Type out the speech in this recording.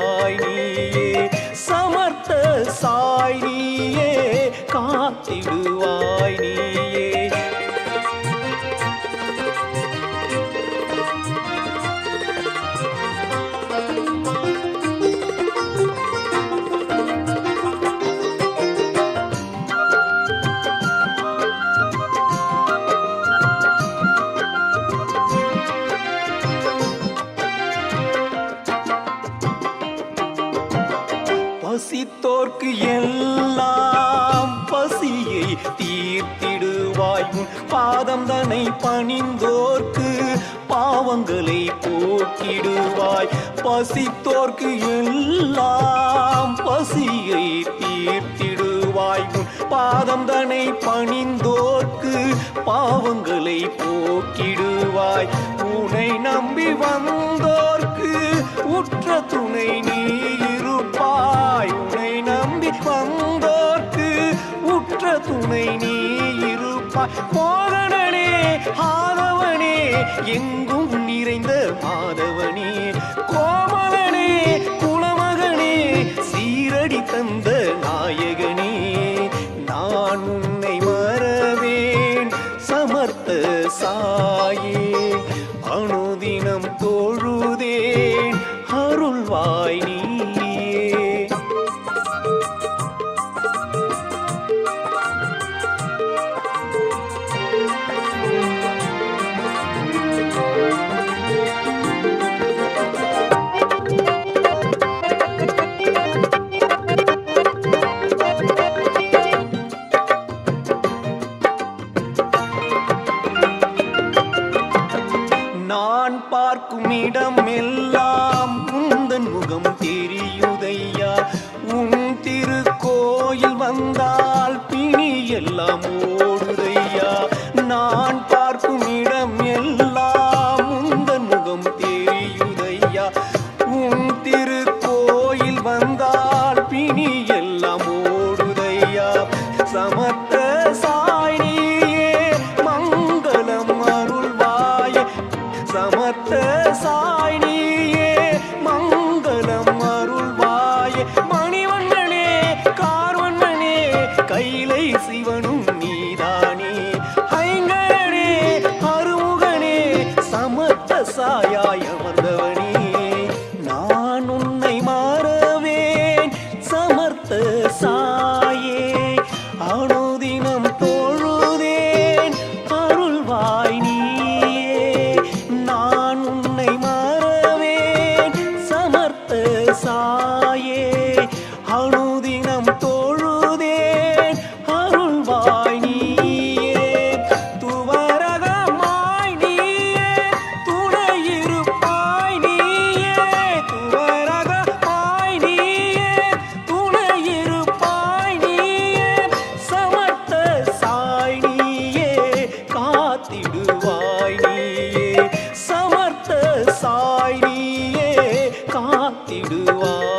காத்திடுவாய் நீயே சமர்த்த சாய் நீயே காத்திடுவாய் நீ பசித்தோர்க்கு எல்லாம் பசியை தீர்த்திடுவாய். உன் பாதம் தனை பணிந்தோர்க்கு பாவங்களை போக்கிடுவாய். பசித்தோர்க்கு எல்லாம் பசியை தீர்த்திடுவாய். உன் பாதம் தனை பணிந்தோர்க்கு பாவங்களை போக்கிடுவாய். உனை நம்பி வந்தோ உற்ற துணை நீ இருப்பாய். உனை நம்பி வந்தோர்க்கு உற்ற துணை நீ இருப்பாய். மோகனனே ஆதவனே எங்கும் நிறைந்த மாதவனே. கோமலனே குலமகனே சீரடி தந்த நாயகனே. நான் உன்னை மறவேன் சமர்த்த சாயே. உலகம் எல்லாம் உந்தன் முகம் தெரியுதையா? உன் திருக்கோயில் வந்தால் பிணி எல்லாம் ஓடும். காத்திடுவார்